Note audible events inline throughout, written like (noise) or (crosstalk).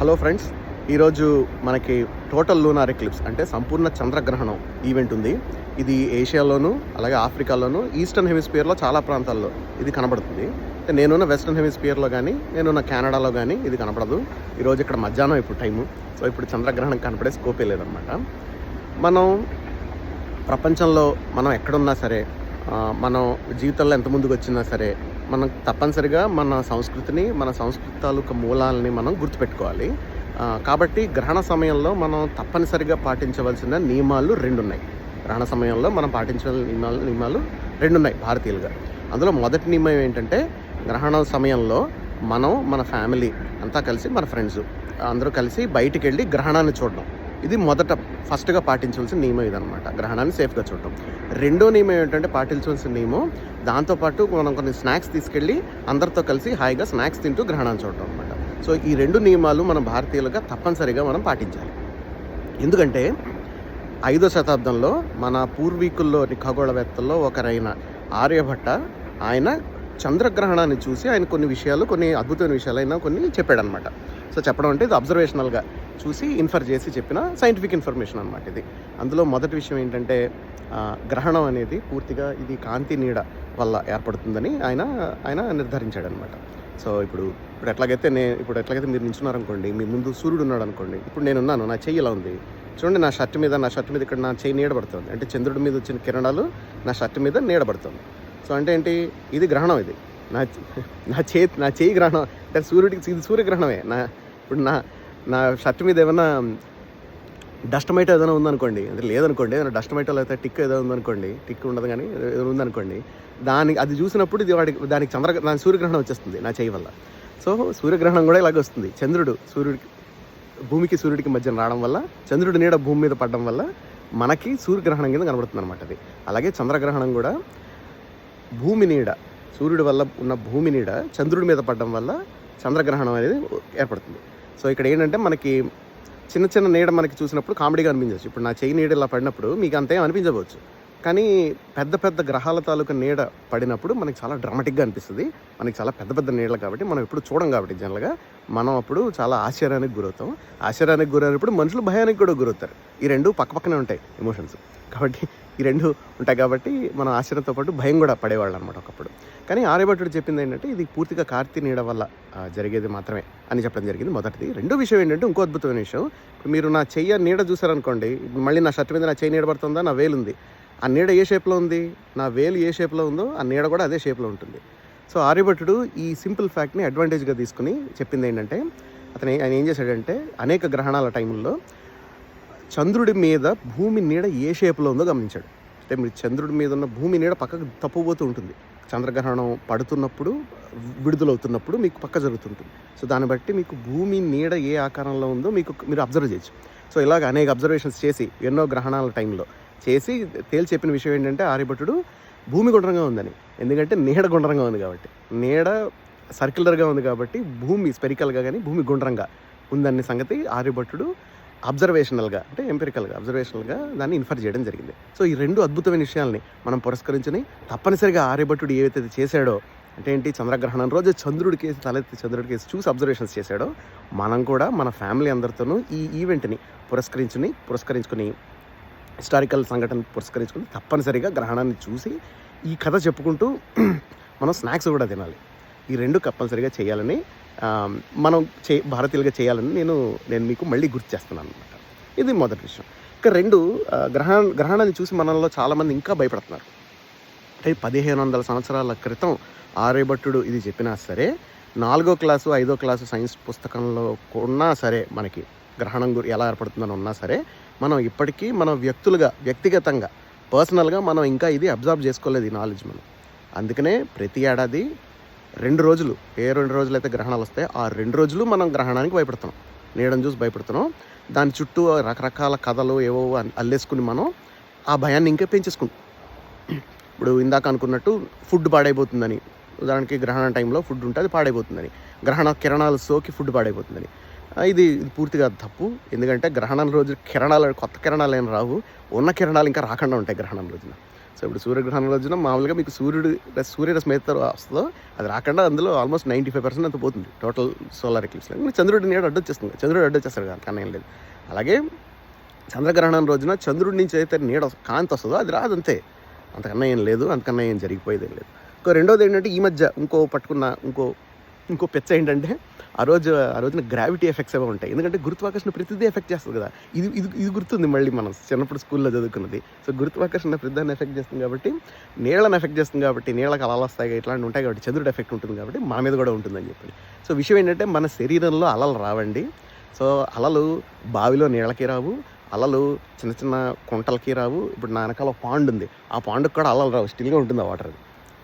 Hello friends ఈరోజు మనకి total lunar eclipse అంటే సంపూర్ణ చంద్రగ్రహణం ఈవెంట్ ఉంది. ఇది ఏషియాలోను అలాగే ఆఫ్రికాలోను ఈస్టర్న్ హెమిస్పియర్లో చాలా ప్రాంతాల్లో ఇది కనబడుతుంది. నేనున్న వెస్ట్రన్ హెమిస్పియర్లో కానీ నేనున్న కెనడాలో కానీ ఇది కనపడదు ఈరోజు ఇక్కడ మధ్యాహ్నం ఇప్పుడు టైము. సో ఇప్పుడు చంద్రగ్రహణం కనపడే స్కోపే లేదనమాట మనం ప్రపంచంలో మనం ఎక్కడున్నా సరే మనం జీవితంలో ఎంత ముందుకు వచ్చినా సరే మనం తప్పనిసరిగా మన సంస్కృతిని మన సంస్కృతి తాలూకా మూలాలని మనం గుర్తుపెట్టుకోవాలి. కాబట్టి గ్రహణ సమయంలో మనం తప్పనిసరిగా పాటించవలసిన నియమాలు రెండు ఉన్నాయి గ్రహణ సమయంలో మనం పాటించవలసిన నియమాలు నియమాలు రెండు ఉన్నాయి భారతీయులుగా. అందులో మొదటి నియమం ఏంటంటే గ్రహణ సమయంలో మనం మన ఫ్యామిలీ అంతా కలిసి మన ఫ్రెండ్స్ అందరూ కలిసి బయటికి వెళ్ళి గ్రహణాన్ని చూడడం. ఇది మొదట ఫస్ట్గా పాటించవలసిన నియమం ఇదనమాట గ్రహణాన్ని సేఫ్గా చూడటం. రెండో నియమం ఏంటంటే పాటించవలసిన నియమం దాంతోపాటు మనం కొన్ని స్నాక్స్ తీసుకెళ్ళి అందరితో కలిసి హాయిగా స్నాక్స్ తింటూ గ్రహణాన్ని చూడటం అనమాట సో ఈ రెండు నియమాలు మన భారతీయులుగా తప్పనిసరిగా మనం పాటించాలి. ఎందుకంటే ఐదో శతాబ్దంలో మన పూర్వీకుల్లోని ఖగోళవేత్తల్లో ఒకరైన ఆర్యభట్ట ఆయన చంద్రగ్రహణాన్ని చూసి ఆయన కొన్ని విషయాలు కొన్ని అద్భుతమైన విషయాలు అయినా కొన్ని చెప్పాడనమాట సో చెప్పడం అంటే ఇది అబ్జర్వేషనల్గా చూసి ఇన్ఫర్ చేసి చెప్పిన సైంటిఫిక్ ఇన్ఫర్మేషన్ అనమాట ఇది. అందులో మొదటి విషయం ఏంటంటే గ్రహణం అనేది పూర్తిగా ఇది కాంతి నీడ వల్ల ఏర్పడుతుందని ఆయన ఆయన నిర్ధారించాడనమాట సో ఇప్పుడు ఇప్పుడు ఎట్లాగైతే నేను ఇప్పుడు ఎట్లాగైతే మీరు నించున్నారనుకోండి మీ ముందు సూర్యుడు ఉన్నాడు అనుకోండి ఇప్పుడు నేనున్నాను నా చెయ్యి ఇలా ఉంది. చూడండి నా షర్ట్ మీద నా షర్ట్ మీద ఇక్కడ నా చెయ్యి నీడబడుతుంది అంటే చంద్రుడి మీద వచ్చిన కిరణాలు నా షర్ట్ మీద నీడబడుతుంది సో అంటే ఏంటి? ఇది గ్రహణం ఇది. నా (laughs) నా చేతి నా చేయి గ్రహణం. అంటే సూర్యుడికి ఇది సూర్యగ్రహణమే నా ఇప్పుడు నా నా షర్ట్ మీద ఏమైనా డస్ట్ మైట్ ఏదైనా ఉందనుకోండి. అంటే లేదనుకోండి ఏదైనా డస్ట్ మైట్ అయితే టిక్ ఏదో ఉందనుకోండి. టిక్ ఉండదు కానీ ఏదైనా ఉందనుకోండి. దానికి అది చూసినప్పుడు ఇది వాడికి దానికి చంద్ర దాని సూర్యగ్రహణం వచ్చేస్తుంది నా చేయి వల్ల. సో సూర్యగ్రహణం కూడా ఇలాగే వస్తుంది. చంద్రుడు సూర్యుడికి భూమికి సూర్యుడికి మధ్య రావడం వల్ల చంద్రుడి నీడ భూమి మీద పడడం వల్ల మనకి సూర్యగ్రహణం కింద కనబడుతుంది అనమాట అది. అలాగే చంద్రగ్రహణం కూడా భూమి నీడ సూర్యుడి వల్ల ఉన్న భూమి నీడ చంద్రుడి మీద పడడం వల్ల చంద్రగ్రహణం అనేది ఏర్పడుతుంది. సో ఇక్కడ ఏంటంటే మనకి చిన్న చిన్న నీడ మనకి చూసినప్పుడు కామెడీగా అనిపించవచ్చు ఇప్పుడు నా చెయ్యి నీడ ఇలా పడినప్పుడు మీకు అంతేం అనిపించవచ్చు కానీ పెద్ద పెద్ద గ్రహాల తాలూకా నీడ పడినప్పుడు మనకి చాలా డ్రామాటిక్గా అనిపిస్తుంది. మనకి చాలా పెద్ద పెద్ద నీడలు కాబట్టి మనం ఎప్పుడు చూడం కాబట్టి జనరల్గా మనం అప్పుడు చాలా ఆశ్చర్యానికి గురవుతాం. ఆశ్చర్యానికి గురైనప్పుడు మనుషులు భయానికి కూడా గురవుతారు. ఈ రెండు పక్క పక్కనే ఉంటాయి ఎమోషన్స్ కాబట్టి ఈ రెండు ఉంటాయి కాబట్టి మనం ఆశ్చర్యంతో పాటు భయం కూడా పడేవాళ్ళు అనమాట ఒకప్పుడు. కానీ ఆర్యభట్టుడు చెప్పింది ఏంటంటే ఇది పూర్తిగా కార్తీ నీడ వల్ల జరిగేది మాత్రమే అని చెప్పడం జరిగింది మొదటిది. రెండో విషయం ఏంటంటే ఇంకో అద్భుతమైన విషయం. మీరు నా చెయ్య నీడ చూసారనుకోండి మళ్ళీ నా షర్ట్ మీద నా చెయ్యి నీడ పడుతుందా? నా వేలు ఉంది ఆ నీడ ఏ షేప్లో ఉంది? నా వేలు ఏ షేప్లో ఉందో ఆ నీడ కూడా అదే షేప్లో ఉంటుంది. సో ఆర్యభట్టుడు ఈ సింపుల్ ఫ్యాక్ట్ని అడ్వాంటేజ్గా తీసుకుని చెప్పింది ఏంటంటే అతను ఆయన ఏం చేశాడంటే అనేక గ్రహణాల టైంలో చంద్రుడి మీద భూమి నీడ ఏ షేప్లో ఉందో గమనించాడు. అంటే మీరు చంద్రుడి మీద ఉన్న భూమి నీడ పక్కకు తప్పుపోతూ ఉంటుంది. చంద్రగ్రహణం పడుతున్నప్పుడు విడుదలవుతున్నప్పుడు మీకు పక్క జరుగుతుంటుంది. సో దాన్ని బట్టి మీకు భూమి నీడ ఏ ఆకారంలో ఉందో మీకు మీరు అబ్జర్వ్ చేయొచ్చు. సో ఇలాగ అనేక అబ్జర్వేషన్స్ చేసి ఎన్నో గ్రహణాల టైంలో చేసి తేల్చి చెప్పిన విషయం ఏంటంటే ఆర్యభట్టుడు భూమి గుండ్రంగా ఉందని. ఎందుకంటే నీడ గుండ్రంగా ఉంది కాబట్టి. నీడ సర్క్యులర్గా ఉంది కాబట్టి భూమి స్పెరికల్గా కానీ భూమి గుండ్రంగా ఉందనే సంగతి ఆర్యభట్టుడు అబ్జర్వేషనల్గా అంటే ఎంపెరికల్గా అబ్జర్వేషనల్గా దాన్ని ఇన్ఫర్ చేయడం జరిగింది. సో ఈ రెండు అద్భుతమైన విషయాల్ని మనం పురస్కరించుని తప్పనిసరిగా ఆర్యభట్టుడు ఏవైతే చేశాడో అంటే ఏంటి? చంద్రగ్రహణం. రోజు చంద్రుడి కేసు తలెత్తి చంద్రుడి కేసు చూసి అబ్జర్వేషన్స్ చేశాడో మనం కూడా మన ఫ్యామిలీ అందరితోనూ ఈ ఈవెంట్ని పురస్కరించుని పురస్కరించుకుని హిస్టారికల్ సంఘటన పురస్కరించుకుని తప్పనిసరిగా గ్రహణాన్ని చూసి ఈ కథ చెప్పుకుంటూ (clears throat) మనం స్నాక్స్ కూడా తినాలి. ఈ రెండు తప్పనిసరిగా చేయాలని మనం చే భారతీయులుగా చేయాలని నేను నేను మీకు మళ్ళీ గుర్తు చేస్తున్నాను అనమాట ఇది మొదటి విషయం. ఇక రెండు గ్రహణ గ్రహణాన్ని చూసి మనలో చాలామంది ఇంకా భయపడుతున్నారు. అంటే పదిహేను వందల సంవత్సరాల క్రితం ఆర్యభట్టుడు ఇది చెప్పినా సరే నాలుగో క్లాసు ఐదో క్లాసు సైన్స్ పుస్తకంలో ఉన్నా సరే మనకి గ్రహణం గురి ఎలా ఏర్పడుతుందని ఉన్నా సరే మనం ఇప్పటికీ మనం వ్యక్తులుగా వ్యక్తిగతంగా పర్సనల్గా మనం ఇంకా ఇది అబ్జర్వ్ చేసుకోలేదు ఈ నాలెడ్జ్ మనం. అందుకనే ప్రతి ఏడాది రెండు రోజులు ఏ రెండు రోజులు అయితే గ్రహణాలు వస్తాయో ఆ రెండు రోజులు మనం గ్రహణానికి భయపడుతున్నాం. నీడని చూసి భయపడుతున్నాం. దాని చుట్టూ రకరకాల కథలు ఏవో అల్లేసుకుని మనం ఆ భయాన్ని ఇంకా పెంచేసుకుంటాం. ఇప్పుడు ఇందాక అనుకున్నట్టు ఫుడ్ పాడైపోతుందని ఉదాహరణకి గ్రహణ టైంలో ఫుడ్ ఉంటే అది పాడైపోతుందని గ్రహణ కిరణాలు సోకి ఫుడ్ పాడైపోతుందని ఇది పూర్తిగా తప్పు. ఎందుకంటే గ్రహణం రోజు కిరణాలు కొత్త కిరణాలు ఏం రావు. ఉన్న కిరణాలు ఇంకా రాకుండా ఉంటాయి గ్రహణం రోజున. సో ఇప్పుడు సూర్యగ్రహణం రోజున మామూలుగా మీకు సూర్యుడు సూర్యరశ్మి అయితే వస్తుందో అది రాకుండా అందులో ఆల్మోస్ట్ నైంటీ ఫైవ్ పర్సెంట్ అంత పోతుంది. టోటల్ సోలార్ ఎక్లిప్స్ చంద్రుడి నీడ అడ్డొచ్చేస్తుంది చంద్రుడు అడ్డొచ్చేస్తాడు కదా కన్నా ఏం లేదు. అలాగే చంద్రగ్రహణం రోజున చంద్రుడి నుంచి అయితే నీడ కాంతి వస్తుందో అది రాదు అంతే. అంతకన్నా ఏం లేదు అంతకన్నా ఏం జరిగిపోయేది ఏం లేదు. ఇంకో రెండోది ఏంటంటే ఈ మధ్య ఇంకో పట్టుకున్న ఇంకో ఇంకో పెచ్చ ఏంటంటే ఆ రోజు ఆ రోజున గ్రావిటీ ఎఫెక్ట్స్ ఏవో ఉంటాయి. ఎందుకంటే గురుత్వాకర్షణ ప్రతిదీ ఎఫెక్ట్ చేస్తుంది కదా. ఇది ఇది ఇది గుర్తుంది మళ్ళీ మనం చిన్నప్పుడు స్కూల్లో చదువుకున్నది. సో గురుత్వాకర్షణ ప్రతిదాన్ని ఎఫెక్ట్ చేస్తుంది కాబట్టి నీళ్ళని ఎఫెక్ట్ చేస్తుంది కాబట్టి నీళ్ళకి అలలు వస్తాయి ఇట్లాంటి ఉంటాయి కాబట్టి చంద్రుడు ఎఫెక్ట్ ఉంటుంది కాబట్టి మన మీద కూడా ఉంటుందని చెప్పి సో విషయం ఏంటంటే మన శరీరంలో అలలు రావండి. సో అలలు బావిలో నీళ్ళకి రావు. అలలు చిన్న చిన్న కుంటలకి రావు. ఇప్పుడు నా వెనకాల పాండ్ ఉంది. ఆ పాండుకు కూడా అలలు రావు. స్టిల్గా ఉంటుంది ఆ వాటర్ అది.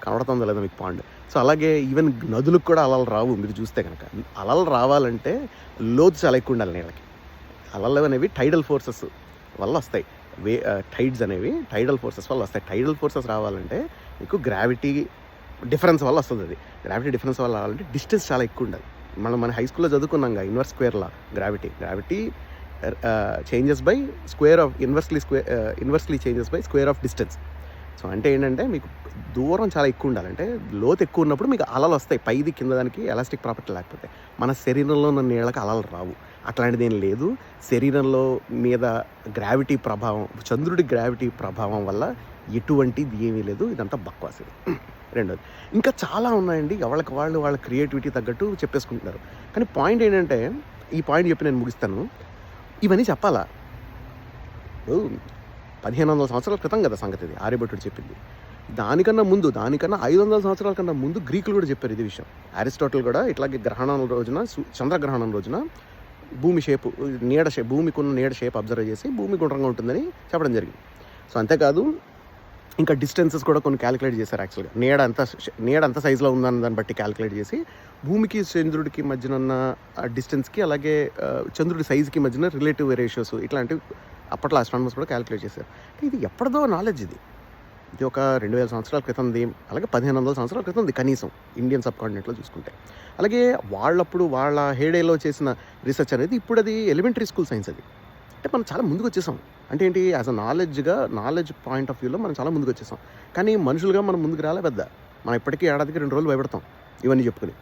కనబడుతుందో లేదా మీకు పాండ్. సో అలాగే ఈవెన్ నదులకు కూడా అలలు రావు మీరు చూస్తే కనుక. అలలు రావాలంటే లోతు చాలా ఎక్కువ ఉండాలి నీళ్ళకి. అలలు అనేవి టైడల్ ఫోర్సెస్ వల్ల వస్తాయి. వే టైడ్స్ అనేవి టైడల్ ఫోర్సెస్ వల్ల వస్తాయి. టైడల్ ఫోర్సెస్ రావాలంటే మీకు గ్రావిటీ డిఫరెన్స్ వల్ల వస్తుంది అది. గ్రావిటీ డిఫరెన్స్ వల్ల రావాలంటే డిస్టెన్స్ చాలా ఎక్కువ ఉండాలి. మనం మన హై స్కూల్లో చదువుకున్నాం inverse స్క్వేర్లా gravity gravity changes by square of inversely square inversely changes by square of distance so అంటే ఏంటంటే మీకు దూరం చాలా ఎక్కువ ఉండాలంటే లోతు ఎక్కువ ఉన్నప్పుడు మీకు అలలు వస్తాయి. పైది కింద దానికి ఎలాస్టిక్ ప్రాపర్టీ లేకపోతే. మన శరీరంలో ఉన్న నీళ్ళకి అలలు రావు. అట్లాంటిది ఏం లేదు. శరీరంలో మీద గ్రావిటీ ప్రభావం చంద్రుడి గ్రావిటీ ప్రభావం వల్ల ఎటువంటిది ఏమీ లేదు. ఇదంతా బక్వాస్. రెండోది. ఇంకా చాలా ఉన్నాయండి. ఎవరికి వాళ్ళు వాళ్ళ క్రియేటివిటీ తగ్గట్టు చెప్పేసుకుంటున్నారు. కానీ పాయింట్ ఏంటంటే ఈ పాయింట్ చెప్పి నేను ముగిస్తాను. ఇవన్నీ చెప్పాలా? పదిహేను వందల సంవత్సరాల క్రితం కదా సంగతి ఇది. ఆర్యభట్టుడు చెప్పింది. దానికన్నా ముందు దానికన్నా ఐదు వందల సంవత్సరాల కన్నా ముందు గ్రీకులు కూడా చెప్పారు ఇది విషయం. అరిస్టాటిల్ కూడా ఇట్లాగే గ్రహణం రోజున చంద్రగ్రహణం రోజున భూమి షేపు నీడ షేప్ భూమికి ఉన్న నీడ షేప్ అబ్జర్వ్ చేసి భూమి గుండ్రంగా ఉంటుందని చెప్పడం జరిగింది. సో అంతేకాదు ఇంకా డిస్టెన్సెస్ కూడా కొన్ని క్యాలిక్యులేట్ చేశారు యాక్చువల్గా. నీడ అంత నీడ అంత సైజులో ఉందని దాన్ని బట్టి క్యాలిక్యులేట్ చేసి భూమికి చంద్రుడికి మధ్యన ఉన్న డిస్టెన్స్కి అలాగే చంద్రుడి సైజుకి మధ్యన రిలేటివ్ రేషియోస్ ఇట్లాంటివి అప్పట్లో ఆస్ట్రానమర్స్ కూడా క్యాలిక్యులేట్ చేశారు. ఇది ఎప్పటిదో నాలెడ్జ్ ఇది. ఇది ఒక రెండు వేల సంవత్సరాల క్రితంది అలాగే పదిహేను వందల సంవత్సరాల క్రితంది కనీసం ఇండియన్ సబ్ కాంటినెంట్లో చూసుకుంటే. అలాగే వాళ్ళప్పుడు వాళ్ళ హేడేలో చేసిన రీసెర్చ్ అనేది ఇప్పుడు అది ఎలిమెంటరీ స్కూల్ సైన్స్ అది. అంటే మనం చాలా ముందుకు వచ్చేసాం. అంటే ఏంటి యాజ్ అ నాలెడ్జ్గా నాలెడ్జ్ పాయింట్ ఆఫ్ వ్యూలో మనం చాలా ముందుకు వచ్చేసాం. కానీ మనుషులుగా మనం ముందుకు రాలే పెద్ద మనం ఇప్పటికీ ఏడాదికి రెండు రోజులు భయపడతాం ఇవన్నీ చెప్పుకుని.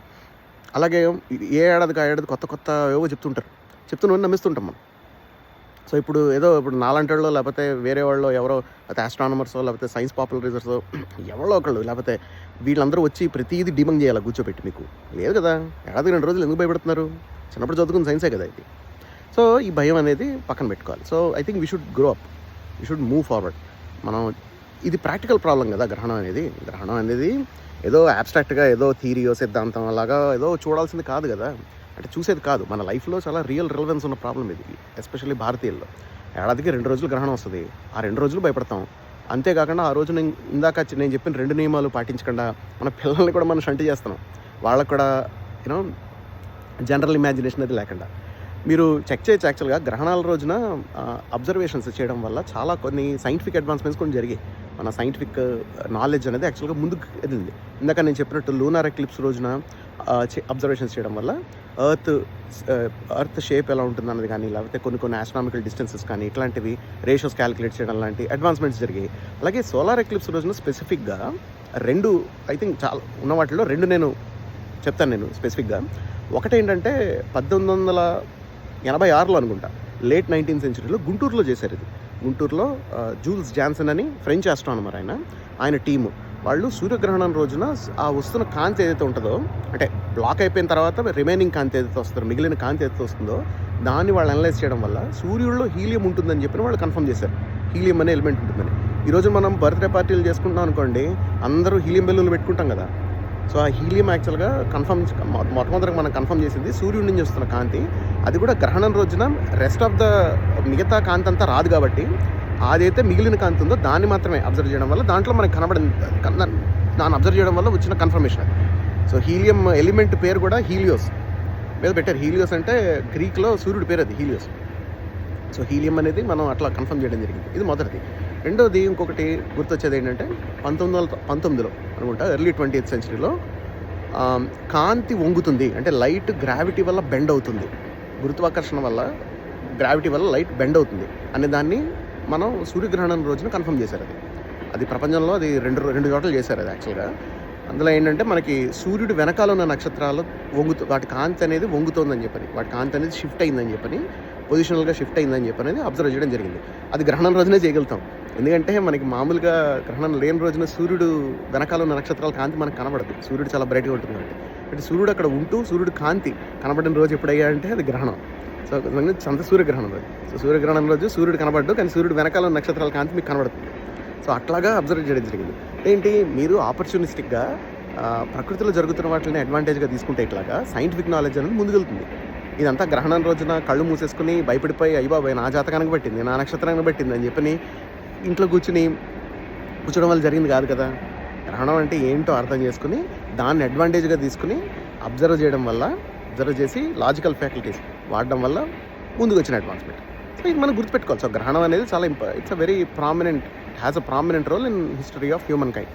అలాగే ఏ ఏడాదికి ఆ ఏడాది కొత్త కొత్త ఏవో చెప్తుంటారు. చెప్తున్న నమ్మిస్తుంటాం మనం. సో ఇప్పుడు ఏదో ఇప్పుడు నాలాంటి లేకపోతే వేరే వాళ్ళు ఎవరో లేకపోతే ఆస్ట్రానమర్సో లేకపోతే సైన్స్ పాపులరైజర్సో ఎవరో ఒకళ్ళు లేకపోతే వీళ్ళందరూ వచ్చి ప్రతిదీ డిమంగ్ చేయాలి కూర్చోబెట్టి మీకు? లేదు కదా. ఏడాది రెండు రోజులు ఎందుకు భయపడుతున్నారు? చిన్నప్పుడు చదువుకున్న సైన్సే కదా ఇది. సో ఈ భయం అనేది పక్కన పెట్టుకోవాలి. So I think we should grow up we should move forward మనం ఇది ప్రాక్టికల్ ప్రాబ్లం కదా గ్రహణం అనేది. గ్రహణం అనేది ఏదో అబ్స్ట్రాక్ట్గా ఏదో థీరియో సిద్ధాంతం అలాగా ఏదో చూడాల్సింది కాదు కదా. అంటే చూసేది కాదు. మన లైఫ్లో చాలా రియల్ రిలవెన్స్ ఉన్న ప్రాబ్లం ఇది. ఎస్పెషల్లీ భారతీయుల్లో. ఏడాదికి రెండు రోజులు గ్రహణం వస్తుంది. ఆ రెండు రోజులు భయపడతాం. అంతేకాకుండా ఆ రోజు నేను ఇందాక నేను చెప్పిన రెండు నియమాలు పాటించకుండా మన పిల్లల్ని కూడా మనం షంటి చేస్తున్నాం. వాళ్ళకు కూడా యూనో జనరల్ ఇమాజినేషన్ అది లేకుండా. మీరు చెక్ చేయొచ్చు యాక్చువల్గా గ్రహణాల రోజున అబ్జర్వేషన్స్ చేయడం వల్ల చాలా కొన్ని సైంటిఫిక్ అడ్వాన్స్మెంట్స్ కొన్ని జరిగాయి. మన సైంటిఫిక్ నాలెడ్జ్ uh, అనేది యాక్చువల్గా ముందుకు వెళ్ళింది. ఇందాక నేను చెప్పినట్టు లూనార్ ఎక్లిప్స్ రోజున uh, అబ్జర్వేషన్స్ చేయడం వల్ల ఎర్త్ ఎర్త్ షేప్ ఎలా ఉంటుంది అన్నది కానీ లేకపోతే కొన్ని కొన్ని ఆస్ట్రామికల్ డిస్టెన్సెస్ కానీ ఇట్లాంటివి రేషియోస్ క్యాలిక్యులేట్ చేయడం లాంటి అడ్వాన్స్మెంట్స్ జరిగాయి. అలాగే సోలార్ ఎక్లిప్స్ రోజున స్పెసిఫిక్గా రెండు ఐ థింక్ చాలా ఉన్న వాటిలో రెండు నేను చెప్తాను నేను స్పెసిఫిక్గా ఒకటేంటంటే పద్దెనిమిది వందల ఎనభై ఆరులో అనుకుంటా లేట్ నైన్టీన్ సెంచరీలో గుంటూరులో చేశారు ఇది. గుంటూరులో జూల్స్ జాన్సన్ అని ఫ్రెంచ్ ఆస్ట్రానమర్ ఆయన ఆయన టీము. వాళ్ళు సూర్యగ్రహణం రోజున ఆ వస్తున్న కాంతి ఏదైతే ఉంటుందో అంటే బ్లాక్ అయిపోయిన తర్వాత రిమైనింగ్ కాంతి ఏదైతే వస్తుందో మిగిలిన కాంతి ఏదైతే వస్తుందో దాన్ని వాళ్ళు అనలైజ్ చేయడం వల్ల సూర్యుడిలో హీలియం ఉంటుందని చెప్పి వాళ్ళు కన్ఫర్మ్ చేశారు. హీలియం అనే ఎలిమెంట్ ఉంటుందని. ఈరోజు మనం బర్త్డే పార్టీలు చేసుకుంటాం అనుకోండి అందరూ హీలియం బెల్లులు పెట్టుకుంటాం కదా. సో ఆ హీలియం యాక్చువల్గా కన్ఫర్మ్ మొట్టమొదటిగా మనం కన్ఫర్మ్ చేసింది సూర్యుడి నుంచి వస్తున్న కాంతి. అది కూడా గ్రహణం రోజున రెస్ట్ ఆఫ్ ద మిగతా కాంతి అంతా రాదు కాబట్టి అదైతే మిగిలిన కాంతి ఉందో దాన్ని మాత్రమే అబ్జర్వ్ చేయడం వల్ల దాంట్లో మనకి కనబడింది దాన్ని అబ్జర్వ్ చేయడం వల్ల వచ్చిన కన్ఫర్మేషన్ అది. సో హీలియం ఎలిమెంట్ పేరు కూడా హీలియోస్. మీద పెట్టారు. హీలియోస్ అంటే గ్రీక్లో సూర్యుడి పేరు అది హీలియోస్. సో హీలియం అనేది మనం అట్లా కన్ఫర్మ్ చేయడం జరిగింది. ఇది మొదటిది. రెండోది ఇంకొకటి గుర్తొచ్చేది ఏంటంటే పంతొమ్మిది వందల పంతొమ్మిదిలో అనుకుంటా ఎర్లీ ట్వంటీ ఎయిత్ సెంచరీలో కాంతి వంగుతుంది. అంటే లైట్ గ్రావిటీ వల్ల బెండ్ అవుతుంది. గురుత్వాకర్షణ వల్ల గ్రావిటీ వల్ల లైట్ బెండ్ అవుతుంది అనే దాన్ని మనం సూర్యగ్రహణం రోజున కన్ఫర్మ్ చేశారు అది. అది ప్రపంచంలో అది రెండు రెండు చోట్ల చేశారు అది యాక్చువల్గా. అందులో ఏంటంటే మనకి సూర్యుడు వెనకాల ఉన్న నక్షత్రాలు వంగుతూ వాటి కాంతి అనేది వంగుతోందని చెప్పని వాటి కాంతి అనేది షిఫ్ట్ అయిందని చెప్పని పొజిషనల్గా షిఫ్ట్ అయిందని చెప్పని అనేది అబ్జర్వ్ చేయడం జరిగింది. అది గ్రహణం రోజునే చేయగలుగుతాం. ఎందుకంటే మనకి మామూలుగా గ్రహణం లేని రోజున సూర్యుడు వెనకాల ఉన్న నక్షత్రాల కాంతి మనకు కనబడదు. సూర్యుడు చాలా బ్రైట్గా ఉంటుంది కాబట్టి. అంటే సూర్యుడు అక్కడ ఉంటూ సూర్యుడు కాంతి కనబడిన రోజు ఎప్పుడయ్యా అంటే అది గ్రహణం. సో చంద చంద్ర సూర్యగ్రహణం రోజు. సో సూర్యగ్రహణం రోజు సూర్యుడు కనబడ్డు కానీ సూర్యుడు వెనకాల ఉన్న నక్షత్రాల కాంతి మీకు కనబడుతుంది సో అట్లాగా అబ్జర్వ్ చేయడం జరిగింది. ఏంటి? మీరు ఆపర్చునిస్టిక్గా ప్రకృతిలో జరుగుతున్న వాటిని అడ్వాంటేజ్గా తీసుకుంటే ఇట్లాగా సైంటిఫిక్ నాలెడ్జ్ అనేది ముందుకెళ్తుంది. ఇదంతా గ్రహణం రోజున కళ్ళు మూసేసుకుని భయపడిపోయి అయ్యి నా జాతకానికి పెట్టింది నా నక్షత్రానికి పెట్టింది అని చెప్పని ఇంట్లో కూర్చుని కూర్చోవడం వల్ల జరిగింది కాదు కదా. గ్రహణం అంటే ఏంటో అర్థం చేసుకుని దాన్ని అడ్వాంటేజ్గా తీసుకుని అబ్జర్వ్ చేయడం వల్ల అబ్జర్వ్ చేసి లాజికల్ ఫ్యాకల్టీస్ వాడడం వల్ల ముందుకు వచ్చిన అడ్వాన్స్మెంట్. సో ఇది మనం గుర్తుపెట్టుకోవాలి. సో గ్రహణం అనేది చాలా ఇంప it's a very prominent has a prominent role in history of humankind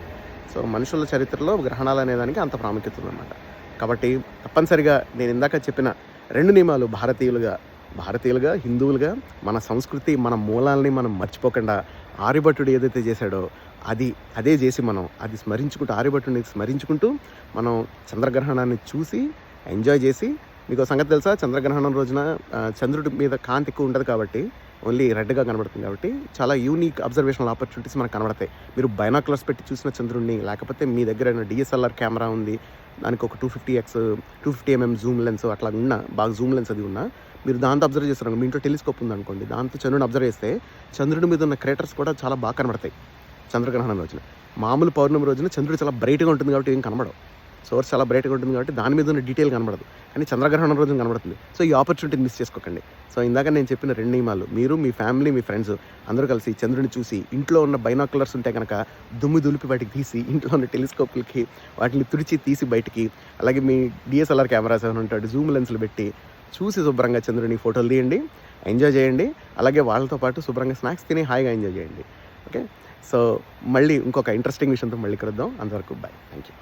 so మనుషుల చరిత్రలో గ్రహణాలు అనేదానికి అంత ప్రాముఖ్యత ఉందన్నమాట. కాబట్టి తప్పనిసరిగా నేను ఇందాక చెప్పిన రెండు నియమాలు భారతీయులుగా భారతీయులుగా హిందువులుగా మన సంస్కృతి మన మూలాల్ని మనం మర్చిపోకుండా ఆర్యభట్టుడు ఏదైతే చేశాడో అది అదే చేసి మనం అది స్మరించుకుంటూ ఆర్యభట్టుని స్మరించుకుంటూ మనం చంద్రగ్రహణాన్ని చూసి ఎంజాయ్ చేసి మీకు సంగతి తెలుసా? చంద్రగ్రహణం రోజున చంద్రుడి మీద కాంతి ఎక్కువ ఉండదు కాబట్టి ఓన్లీ రెడ్గా కనబడుతుంది కాబట్టి చాలా యూనిక్ అబ్జర్వేషనల్ ఆపర్చునిటీస్ మనకు కనబడతాయి. మీరు బైనాక్యులర్స్ పెట్టి చూసిన చంద్రుడిని లేకపోతే మీ దగ్గర డిఎస్ఎల్ఆర్ కెమెరా ఉంది దానికి ఒక two fifty X two fifty mm zoom lens అట్లా ఉన్న బాగా జూమ్ లెన్స్ అది ఉన్నా మీరు దాంతో అబ్జర్వ్ చేస్తారు మీ ఇంట్లో టెలిస్కోప్ ఉంది అనుకోండి దాంతో చంద్రుడిని అబ్జర్వ్ చేస్తే చంద్రుడి మీద ఉన్న క్రేటర్స్ కూడా చాలా బాగా కనబడతాయి. చంద్రగ్రహణం రోజున. మామూలు పౌర్ణమి రోజున చంద్రుడు చాలా బ్రైట్గా ఉంటుంది కాబట్టి ఏం కనబడవు. సోర్స్ చాలా బ్రైట్గా ఉంటుంది కాబట్టి దాని మీద ఉన్న డీటెయిల్ కనబడదు. కానీ చంద్రగ్రహణం రోజున కనబడుతుంది. సో ఈ ఆపర్చునిటీని మిస్ చేసుకోకండి. సో ఇందాక నేను చెప్పిన రెండు నియమాలు. మీరు మీ ఫ్యామిలీ మీ ఫ్రెండ్స్ అందరూ కలిసి చంద్రుని చూసి ఇంట్లో ఉన్న బైనాకులర్స్ ఉంటే కనుక దుమ్ము దులిపి వాటికి తీసి ఇంట్లో ఉన్న టెలిస్కోప్లకి వాటిని తుడిచి తీసి బయటికి అలాగే మీ డిఎస్ఎల్ఆర్ కెమెరాస్ ఏమైనా ఉంటాడు జూమ్ లెన్స్లు పెట్టి చూసి శుభ్రంగా చంద్రుని ఫోటోలు తీయండి ఎంజాయ్ చేయండి అలాగే వాళ్ళతో పాటు శుభ్రంగా స్నాక్స్ తిని హాయిగా ఎంజాయ్ చేయండి. ఓకే సో మళ్ళీ ఇంకొక ఇంట్రెస్టింగ్ విషయంతో మళ్ళీ కలుద్దాం. అంతవరకు బాయ్ థ్యాంక్ యూ